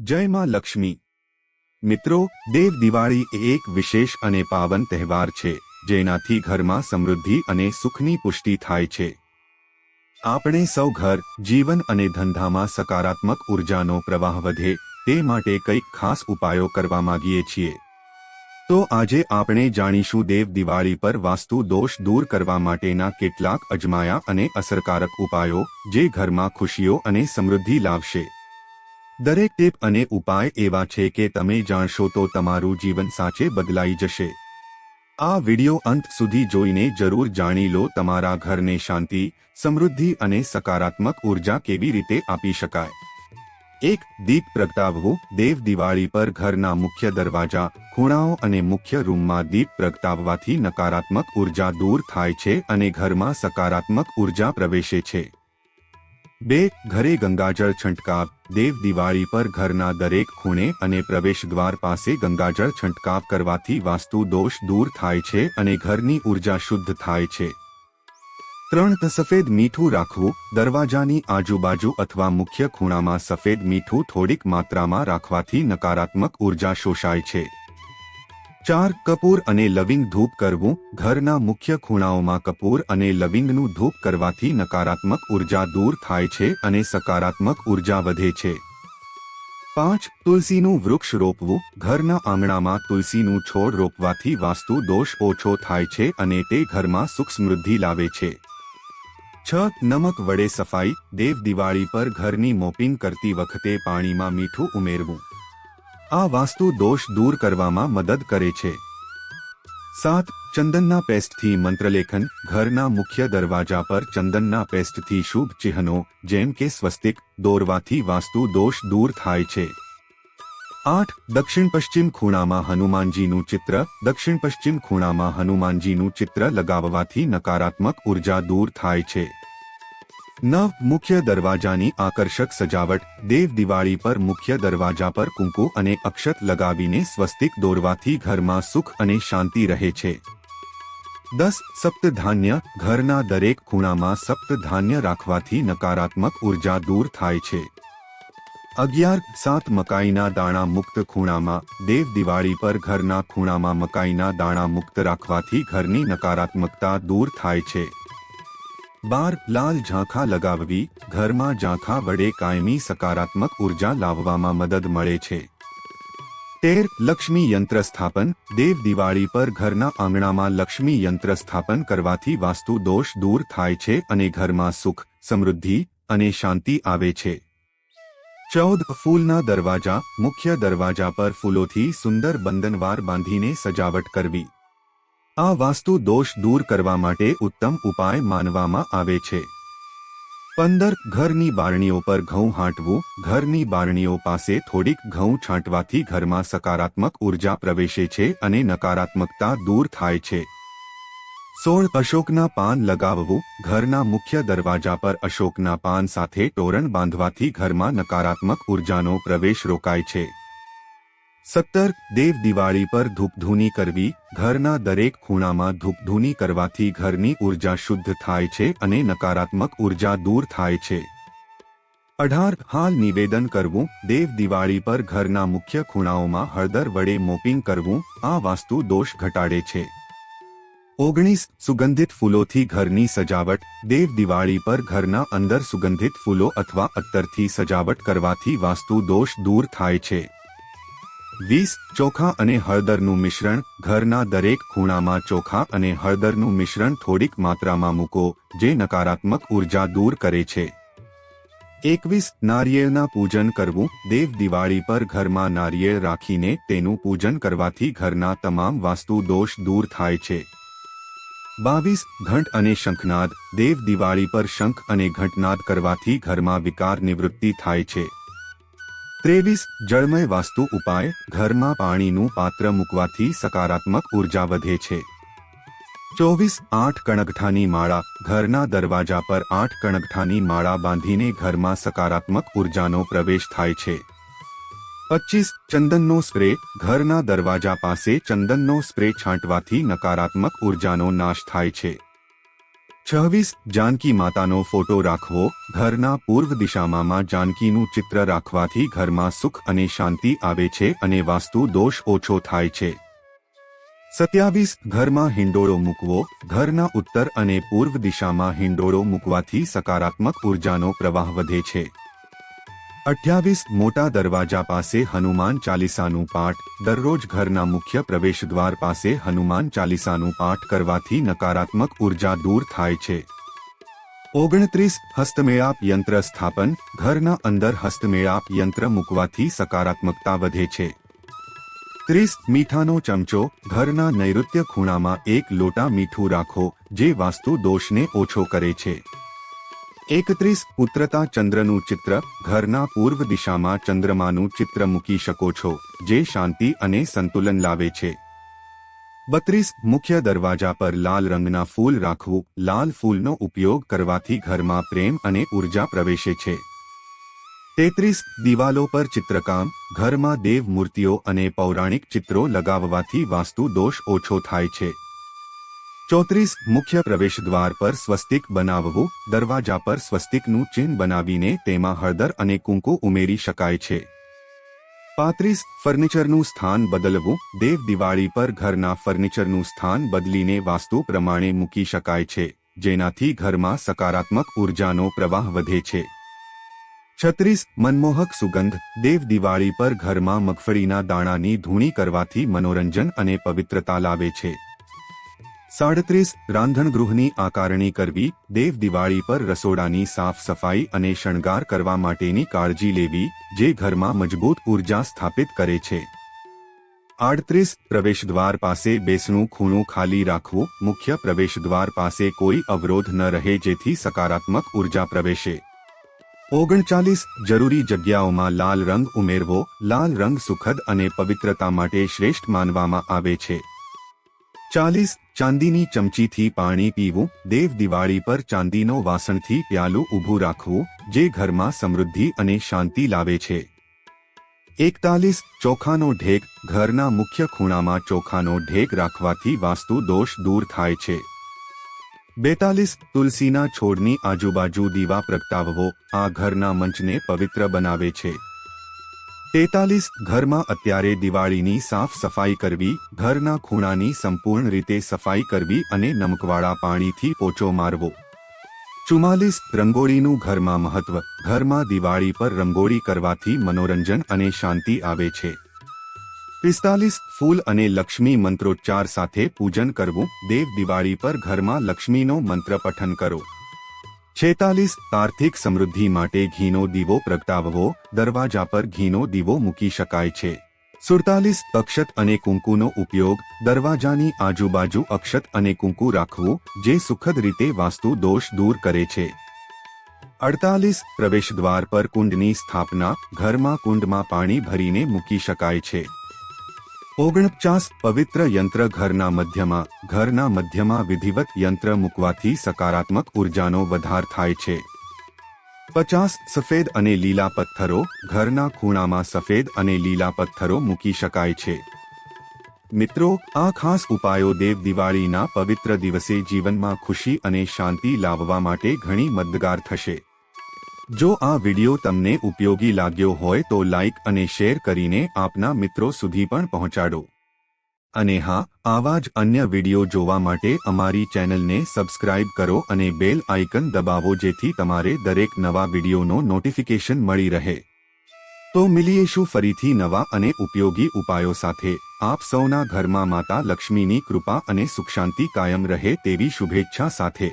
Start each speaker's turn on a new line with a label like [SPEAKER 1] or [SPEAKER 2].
[SPEAKER 1] જય માં લક્ષ્મી. મિત્રો, દેવ દિવાળી એ એક વિશેષ અને પાવન તહેવાર છે, જેનાથી ઘરમાં સમૃદ્ધિ અને સુખની પુષ્ટિ થાય છે. આપણે સૌ ઘર, જીવન અને ધંધામાં સકારાત્મક ઉર્જાનો પ્રવાહ વધે, તે માટે કંઈક ખાસ ઉપાયો કરવા માંગીએ છીએ. તો આજે આપણે જાણીશું દેવ દિવાળી પર વાસ્તુ દોષ દૂર કરવા માટેના કેટલાક અજમાયા અને અસરકારક ઉપાયો, જે ઘરમાં ખુશીઓ અને સમૃદ્ધિ લાવશે. દરેક ટીપ અને ઉપાય એવા છે કે તમે જાણશો તો તમારું જીવન સાચે બદલાઈ જશે. આ વિડિયો અંત સુધી જોઈને જરૂર જાણી લો તમારા ઘરને શાંતિ, સમૃદ્ધિ અને સકારાત્મક ઊર્જા કેવી રીતે આપી શકાય. એક દીપ પ્રગટાવવું, દેવ દિવાળી પર ઘરના મુખ્ય દરવાજા, ખૂણાઓ અને મુખ્ય રૂમમાં દીપ પ્રગટાવવાથી નકારાત્મક ઊર્જા દૂર થાય છે અને ઘરમાં સકારાત્મક ઊર્જા પ્રવેશે છે. બે, ઘરે ગંગાજળ છંટકાવ. દેવ દિવાળી પર ઘરના દરેક ખૂણે અને પ્રવેશદ્વાર પાસે ગંગાજળ છંટકાવ કરવાથી વાસ્તુ દોષ દૂર થાય છે અને ઘરની ઊર્જા શુદ્ધ થાય છે. ત્રણ સફેદ મીઠું રાખવું. દરવાજાની આજુબાજુ અથવા મુખ્ય ખૂણામાં સફેદ મીઠું થોડીક માત્રામાં રાખવાથી નકારાત્મક ઊર્જા શોષાય છે. ચાર કપૂર અને લવિંગ ધૂપ કરવું, ઘરના મુખ્ય ખૂણાઓમાં કપૂર અને લવિંગનું ધૂપ કરવાથી નકારાત્મક ઊર્જા દૂર થાય છે અને સકારાત્મક ઊર્જા વધે છે. પાંચ, તુલસીનું વૃક્ષ રોપવું, ઘરના આંગણામાં તુલસીનું છોડ રોપવાથી વાસ્તુ દોષ ઓછો થાય છે અને તે ઘરમાં સુખ સમૃદ્ધિ લાવે છે. છ, નમક વડે સફાઈ, દેવ દિવાળી પર ઘરની મોપિંગ કરતી વખતે પાણીમાં મીઠું ઉમેરવું. આ વાસ્તુ દોષ દૂર કરવામાં મદદ કરે છે. સાત, ચંદનના પેસ્ટથી મંત્રલેખન, ઘરના મુખ્ય દરવાજા પર ચંદનના પેસ્ટથી શુભ ચિહ્નો, જેમ કે સ્વસ્તિક, દોરવાથી વાસ્તુ દોષ દૂર થાય છે. આઠ, દક્ષિણ પશ્ચિમ ખૂણામાં હનુમાનજીનું ચિત્ર, દક્ષિણ પશ્ચિમ ખૂણામાં હનુમાનજીનું ચિત્ર લગાવવાથી નકારાત્મક ઊર્જા દૂર થાય છે. નવ મુખ્ય દરવાજાની આકર્ષક સજાવટ, દેવ દિવાળી પર મુખ્ય દરવાજા પર કુંકુ અને અક્ષત લગાવીને સ્વસ્તિક દોરવાથી ઘરમાં સુખ અને શાંતિ રહે છે. દસ, સપ્તધાન્ય, ઘરના દરેક ખૂણામાં સપ્તધાન્ય રાખવાથી નકારાત્મક ઊર્જા દૂર થાય છે. અગિયાર, સાત મકાઈના દાણા મુક્ત ખૂણામાં, દેવ દિવાળી પર ઘરના ખૂણામાં મકાઈના દાણા મુક્ત રાખવાથી ઘરની નકારાત્મકતા દૂર થાય છે. બાર લાલ ઝાંખા લગાવવી, ઘરમાં ઝાંખા વડે કાયમી સકારાત્મક ઊર્જા લાવવામાં મદદ મળે છે. તેર, લક્ષ્મી યંત્ર સ્થાપન, દેવ દિવાળી પર ઘરના આંગણામાં લક્ષ્મી યંત્ર સ્થાપન કરવાથી વાસ્તુ દોષ દૂર થાય છે અને ઘરમાં સુખ, સમૃદ્ધિ અને શાંતિ આવે છે. ચૌદ, ફૂલના દરવાજા, મુખ્ય દરવાજા પર ફૂલોથી સુંદર બંધનવાર બાંધીને સજાવટ કરવી. આ વાસ્તુ દોષ દૂર કરવા માટે ઉત્તમ ઉપાય માનવામાં આવે છે. પંદર, ઘરની બારણીઓ પર ઘઉં હાંટવું. ઘરની બારણીઓ પાસે થોડીક ઘઉં છાંટવાથી ઘરમાં સકારાત્મક ઊર્જા પ્રવેશે છે અને નકારાત્મકતા દૂર થાય છે. સોળ, અશોકના પાન લગાવવું. ઘરના મુખ્ય દરવાજા પર અશોકના પાન સાથે તોરણ બાંધવાથી ઘરમાં નકારાત્મક ઉર્જાનો પ્રવેશ રોકાય છે. સત્તર, દેવ દિવાળી પર ધૂપધૂની કરવી, ઘરના દરેક ખૂણામાં ધૂપધૂની કરવાથી ઘરની ઊર્જા શુદ્ધ થાય છે અને નકારાત્મક ઊર્જા દૂર થાય છે. અઢાર, હાલ નિવેદન કરવું, દેવ દિવાળી પર ઘરના મુખ્ય ખૂણાઓમાં હળદર વડે મોપિંગ કરવું, આ વાસ્તુ દોષ ઘટાડે છે. ઓગણીસ, સુગંધિત ફૂલોથી ઘરની સજાવટ, દેવ દિવાળી પર ઘરના અંદર સુગંધિત ફૂલો અથવા અત્તરથી સજાવટ કરવાથી વાસ્તુ દોષ દૂર થાય છે. વીસ ચોખા અને હળદરનું મિશ્રણ, ઘરના દરેક ખૂણામાં ચોખા અને હળદરનું મિશ્રણ થોડીક માત્રામાં મૂકો, જે નકારાત્મક ઊર્જા દૂર કરે છે. એકવીસ, નારિયેળના પૂજન કરવું. દેવ દિવાળી પર ઘરમાં નારિયેળ રાખીને તેનું પૂજન કરવાથી ઘરના તમામ વાસ્તુ દોષ દૂર થાય છે. બાવીસ, ઘંટ અને શંખનાદ. દેવ દિવાળી પર શંખ અને ઘંટનાદ કરવાથી ઘરમાં વિકાર નિવૃત્તિ થાય છે. ત્રેવીસ જળમય વાસ્તુ ઉપાય ઘરમાં પાણીનું પાત્ર મૂકવાથી સકારાત્મક ઊર્જા વધે છે. ચોવીસ આઠ કણગઠાની માળા ઘરના દરવાજા પર આઠ કણગઠાની માળા બાંધીને ઘરમાં સકારાત્મક ઉર્જાનો પ્રવેશ થાય છે. પચીસ ચંદનનો સ્પ્રે ઘરના દરવાજા પાસે ચંદનનો સ્પ્રે છાંટવાથી નકારાત્મક ઉર્જાનો નાશ થાય છે. છવ્વીસ જાનકી માતાનો ફોટો રાખવો ઘરના પૂર્વ દિશામાં જાનકીનું ચિત્ર રાખવાથી ઘરમાં સુખ અને શાંતિ આવે છે અને વાસ્તુ દોષ ઓછો થાય છે. સત્યાવીસ ઘરમાં હિંડોળો મૂકવો ઘરના ઉત્તર અને પૂર્વ દિશામાં હિંડોળો મૂકવાથી સકારાત્મક ઉર્જાનો પ્રવાહ વધે છે. અઠ્યાવીસ મોટા દરવાજા પાસે હનુમાન ચાલીસાનું પાઠ, દરરોજ ઘરના મુખ્ય પ્રવેશદ્વાર પાસે હનુમાન ચાલીસાનું પાઠ કરવાથી નકારાત્મક ઊર્જા દૂર થાય છે. ઓગણત્રીસ હસ્તમેળાપ યંત્ર સ્થાપન, ઘરના અંદર હસ્તમેળાપ યંત્ર મૂકવાથી સકારાત્મકતા વધે છે. ત્રીસ મીઠાનો ચમચો, ઘરના નૈઋત્ય ખૂણામાં એક લોટા મીઠું રાખો, જે વાસ્તુ દોષને ઓછો કરે છે. એકત્રીસ ઉતરતા ચંદ્રનું ચિત્ર, ઘરના પૂર્વ દિશામાં ચંદ્રમાનું ચિત્ર મૂકી શકો છો, જે શાંતિ અને સંતુલન લાવે છે. બત્રીસ મુખ્ય દરવાજા પર લાલ રંગના ફૂલ રાખવું, લાલ ફૂલનો ઉપયોગ કરવાથી ઘરમાં પ્રેમ અને ઊર્જા પ્રવેશે છે. તેત્રીસ દિવાલો પર ચિત્રકામ, ઘરમાં દેવ મૂર્તિઓ અને પૌરાણિક ચિત્રો લગાવવાથી વાસ્તુ દોષ ઓછો થાય છે. ચોત્રીસ, મુખ્ય પ્રવેશદ્વાર પર સ્વસ્તિક બનાવવું, દરવાજા પર સ્વસ્તિકનું ચિહ્ન બનાવીને તેમાં હળદર અને કુંકુ ઉમેરી શકાય છે. પાંત્રીસ, ફર્નિચરનું સ્થાન બદલવું, દેવ દિવાળી પર ઘરના ફર્નિચરનું સ્થાન બદલીને વાસ્તુ પ્રમાણે મૂકી શકાય છે, જેનાથી ઘરમાં સકારાત્મક ઉર્જાનો પ્રવાહ વધે છે. છત્રીસ, મનમોહક સુગંધ, દેવ દિવાળી પર ઘરમાં મગફળીના દાણાની ધૂણી કરવાથી મનોરંજન અને પવિત્રતા લાવે છે. સાડત્રીસ રાંધણગૃહની આકારણી કરવી, દેવ દિવાળી પર રસોડાની સાફ સફાઈ અને શણગાર કરવા માટેની કાળજી લેવી, જે ઘરમાં મજબૂત ઊર્જા સ્થાપિત કરે છે. આડત્રીસ પ્રવેશદ્વાર પાસે બેસણું ખૂણું ખાલી રાખવું, મુખ્ય પ્રવેશદ્વાર પાસે કોઈ અવરોધ ન રહે જેથી સકારાત્મક ઊર્જા પ્રવેશે. ઓગણચાલીસ જરૂરી જગ્યાઓમાં લાલ રંગ ઉમેરવો, લાલ રંગ સુખદ અને પવિત્રતા માટે શ્રેષ્ઠ માનવામાં આવે છે. ચાલીસ ચાંદીની ચમચીથી પાણી પીવું, દેવ દિવાળી પર ચાંદીનો વાસણથી પ્યાલું ઊભું રાખવું, જે ઘરમાં સમૃદ્ધિ અને શાંતિ લાવે છે. એકતાલીસ ચોખાનો ઢેક, ઘરના મુખ્ય ખૂણામાં ચોખાનો ઢેક રાખવાથી વાસ્તુ દોષ દૂર થાય છે. બેતાલીસ તુલસીના છોડની આજુબાજુ દીવા પ્રગટાવવો, આ ઘરના મંચને પવિત્ર બનાવે છે. તેતાલીસ ઘરમાં અત્યારે દિવાળીની સાફ સફાઈ કરવી, ઘરના ખૂણાની સંપૂર્ણ રીતે સફાઈ કરવી અને નમકવાળા પાણીથી પોચો મારવો. ચુમ્માલીસ રંગોળીનું ઘરમાં મહત્વ, ઘરમાં દિવાળી પર રંગોળી કરવાથી મનોરંજન અને શાંતિ આવે છે. પિસ્તાલીસ ફૂલ અને લક્ષ્મી મંત્રોચ્ચાર સાથે પૂજન કરવું, દેવ દિવાળી પર ઘરમાં લક્ષ્મીનો મંત્ર પઠન કરો. છેતાલીસ આર્થિક સમૃદ્ધિ માટે ઘીનો દીવો પ્રગટાવવો, દરવાજા પર ઘીનો દીવો મૂકી શકાય છે. સુડતાલીસ અક્ષત અને કુંકુનો ઉપયોગ, દરવાજાની આજુબાજુ અક્ષત અને કુંકુ રાખવું, જે સુખદ રીતે વાસ્તુ દોષ દૂર કરે છે. અડતાલીસ પ્રવેશદ્વાર પર કુંડની સ્થાપના, ઘરમાં કુંડમાં પાણી ભરીને મૂકી શકાય છે. ઓગણપચાસ પવિત્ર યંત્ર ઘરના મધ્યમાં ઘરના મધ્યમાં વિધિવત યંત્ર મૂકવાથી સકારાત્મક ઉર્જાનો વધાર થાય છે. પચાસ સફેદ અને લીલા પથ્થરો, ઘરના ખૂણામાં સફેદ અને લીલા પથ્થરો મૂકી શકાય છે. મિત્રો, આ ખાસ ઉપાયો દેવ દિવાળીના પવિત્ર દિવસે જીવનમાં ખુશી અને શાંતિ લાવવા માટે ઘણી મદદગાર થશે. જો આ વિડિયો તમને ઉપયોગી લાગ્યો હોય તો લાઇક અને શેર કરીને આપના મિત્રો સુધી પણ પહોંચાડો. અને હા, આવા જ અન્ય વિડિયો જોવા માટે અમારી ચેનલને સબસ્ક્રાઇબ કરો અને બેલ આઇકન દબાવો જેથી તમારે દરેક નવા વિડિયોનો નોટિફિકેશન મળી રહે. તો મિલીએશું ફરીથી નવા અને ઉપયોગી ઉપાયો સાથે? આપ સૌના ઘરમાં માતા લક્ષ્મીની કૃપા અને સુખશાંતિ કાયમ રહે તેવી શુભેચ્છા સાથે.